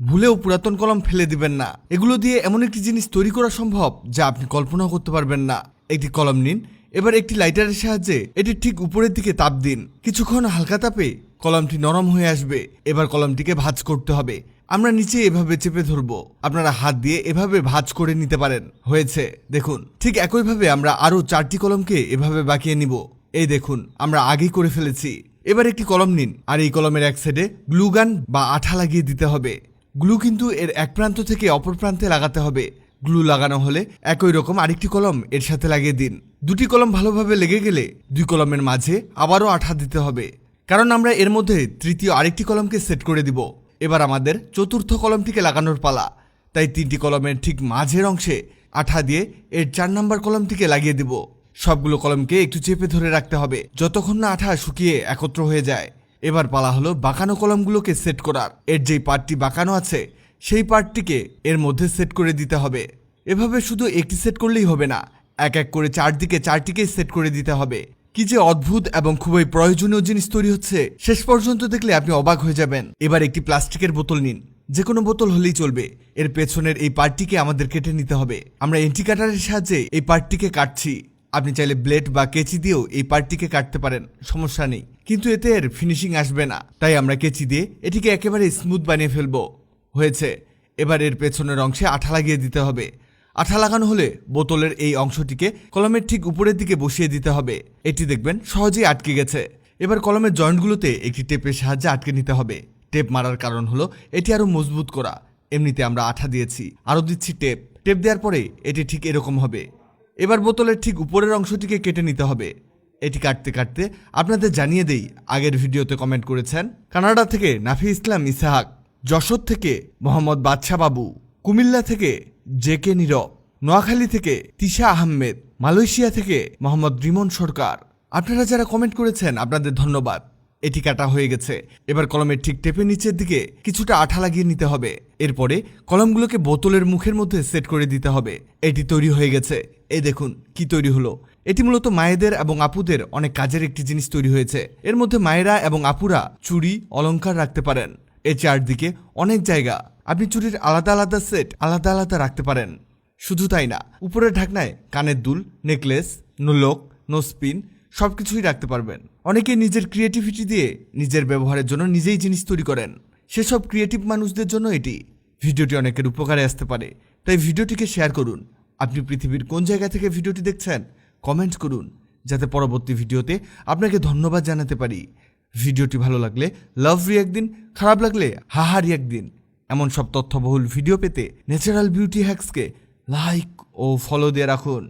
ভুলেও পুরাতন কলম ফেলে দিবেন না। এগুলো দিয়ে এমন একটি জিনিস তৈরি করা সম্ভব যা আপনি কল্পনাও করতে পারবেন না। একটি কলম নিন, এবার একটি লাইটারের সাহায্যে এটি ঠিক উপরের দিকে তাপ দিন। কিছুক্ষণ হালকা তাপে কলমটি নরম হয়ে আসবে। এবার কলমটিকে ভাঁজ করতে হবে। আমরা নিচে এভাবে চেপে ধরবো। আপনারা হাত দিয়ে এভাবে ভাঁজ করে নিতে পারেন। হয়েছে। দেখুন, ঠিক একইভাবে আমরা আরও চারটি কলমকে এভাবে বাঁকিয়ে নিব। এই দেখুন, আমরা আগেই করে ফেলেছি। এবার একটি কলম নিন, আর এই কলমের এক সাইডে গ্লুগান বা আঠা লাগিয়ে দিতে হবে। গ্লু কিন্তু এর এক প্রান্ত থেকে অপর প্রান্তে লাগাতে হবে। গ্লু লাগানো হলে একই রকম আরেকটি কলম এর সাথে লাগিয়ে দিন। দুটি কলম ভালোভাবে লেগে গেলে দুই কলমের মাঝে আবারও আঠা দিতে হবে। কারণ আমরা এর মধ্যে তৃতীয় আরেকটি কলমকে সেট করে দিব। এবার আমাদের চতুর্থ কলমটিকে লাগানোর পালা। তাই তিনটি কলমের ঠিক মাঝের অংশে আঠা দিয়ে এর চার নম্বর কলমটিকে লাগিয়ে দিব। সবগুলো কলমকে একটু চেপে ধরে রাখতে হবে, যতক্ষণ না আঠা শুকিয়ে একত্র হয়ে যায়। এবার পালা হলো বাঁকানো কলমগুলোকে সেট করার। এর যেই পার্টটি বাঁকানো আছে, সেই পার্টটিকে এর মধ্যে সেট করে দিতে হবে। এভাবে শুধু একটি সেট করলেই হবে না, এক এক করে চারদিকে চারটিকেই সেট করে দিতে হবে। কি যে অদ্ভুত এবং খুবই প্রয়োজনীয় জিনিস তৈরি হচ্ছে, শেষ পর্যন্ত দেখলে আপনি অবাক হয়ে যাবেন। এবার একটি প্লাস্টিকের বোতল নিন। যে কোনো বোতল হলেই চলবে। এর পেছনের এই পার্টটিকে আমাদের কেটে নিতে হবে। আমরা এন্টি কাটারের সাহায্যে এই পার্টটিকে কাটছি। আপনি চাইলে ব্লেড বা কেচি দিয়েও এই পার্টটিকে কাটতে পারেন। সমস্যা নেই। কিন্তু এতে এর ফিনিশিং আসবে না। তাই আমরা কেচি দিয়ে এটিকে একেবারে স্মুথ বানিয়ে ফেলব। হয়েছে। এবার এর পেছনের অংশে আঠা লাগিয়ে দিতে হবে। আঠা লাগানো হলে বোতলের এই অংশটিকে কলমের ঠিক উপরের দিকে বসিয়ে দিতে হবে। এটি দেখবেন সহজেই আটকে গেছে। এবার কলমের জয়েন্টগুলোতে একটি টেপের সাহায্যে আটকে নিতে হবে। টেপ মারার কারণ হলো এটি আরও মজবুত করা। এমনিতে আমরা আঠা দিয়েছি। আরও দিচ্ছি টেপ। টেপ দেওয়ার পরে এটি ঠিক এরকম হবে। এবার বোতলের ঠিক উপরের অংশটিকে কেটে নিতে হবে। এটি কাটতে কাটতে আপনাদের জানিয়ে দেই, আগের ভিডিওতে কমেন্ট করেছেন কানাডা থেকে নাফি ইসলাম ইসাহাক, যশোর থেকে মোহাম্মদ বাদশা বাবু, কুমিল্লা থেকে জে কে নীরব, নোয়াখালী থেকে তিশা আহমেদ, মালয়েশিয়া থেকে মোহাম্মদ রিমন সরকার। আপনারা যারা কমেন্ট করেছেন, আপনাদের ধন্যবাদ। এটি কাটা হয়ে গেছে। এবার কলমের ঠিক টেপের নিচের দিকে কিছুটা আঠা লাগিয়ে নিতে হবে। এরপরে কলমগুলোকে বোতলের মুখের মধ্যে সেট করে দিতে হবে। এটি তৈরি হয়ে গেছে। এ দেখুন, কি তৈরি হলো। এটি মূলত মায়েদের এবং আপুদের অনেক কাজের একটি জিনিস তৈরি হয়েছে। এর মধ্যে মায়েরা এবং আপুরা চুড়ি, অলংকার রাখতে পারেন। এর চারদিকে অনেক জায়গা। আপনি চুরির আলাদা আলাদা সেট আলাদা আলাদা রাখতে পারেন। শুধু তাই না, উপরের ঢাকনায় কানের দুল, নেকলেস, নোলক, নোসপিন সব কিছুই রাখতে পারবেন। অনেকে নিজের ক্রিয়েটিভিটি দিয়ে নিজের ব্যবহারের জন্য নিজেই জিনিস তৈরি করেন। সেসব ক্রিয়েটিভ মানুষদের জন্য এটি। ভিডিওটি অনেকের উপকারে আসতে পারে। তাই ভিডিওটিকে শেয়ার করুন। আপনি পৃথিবীর কোন জায়গা থেকে ভিডিওটি দেখছেন কমেন্ট করুন, যাতে পরবর্তী ভিডিওতে আপনাকে ধন্যবাদ জানাতে পারি। ভিডিওটি ভালো লাগলে লাভ রিয়াক দিন খারাপ লাগলে হাহা রিয়াক দিন এমন সব তথ্যবহুল ভিডিও পেতে ন্যাচারাল বিউটি হ্যাক্সকে লাইক ও ফলো দিয়ে রাখুন।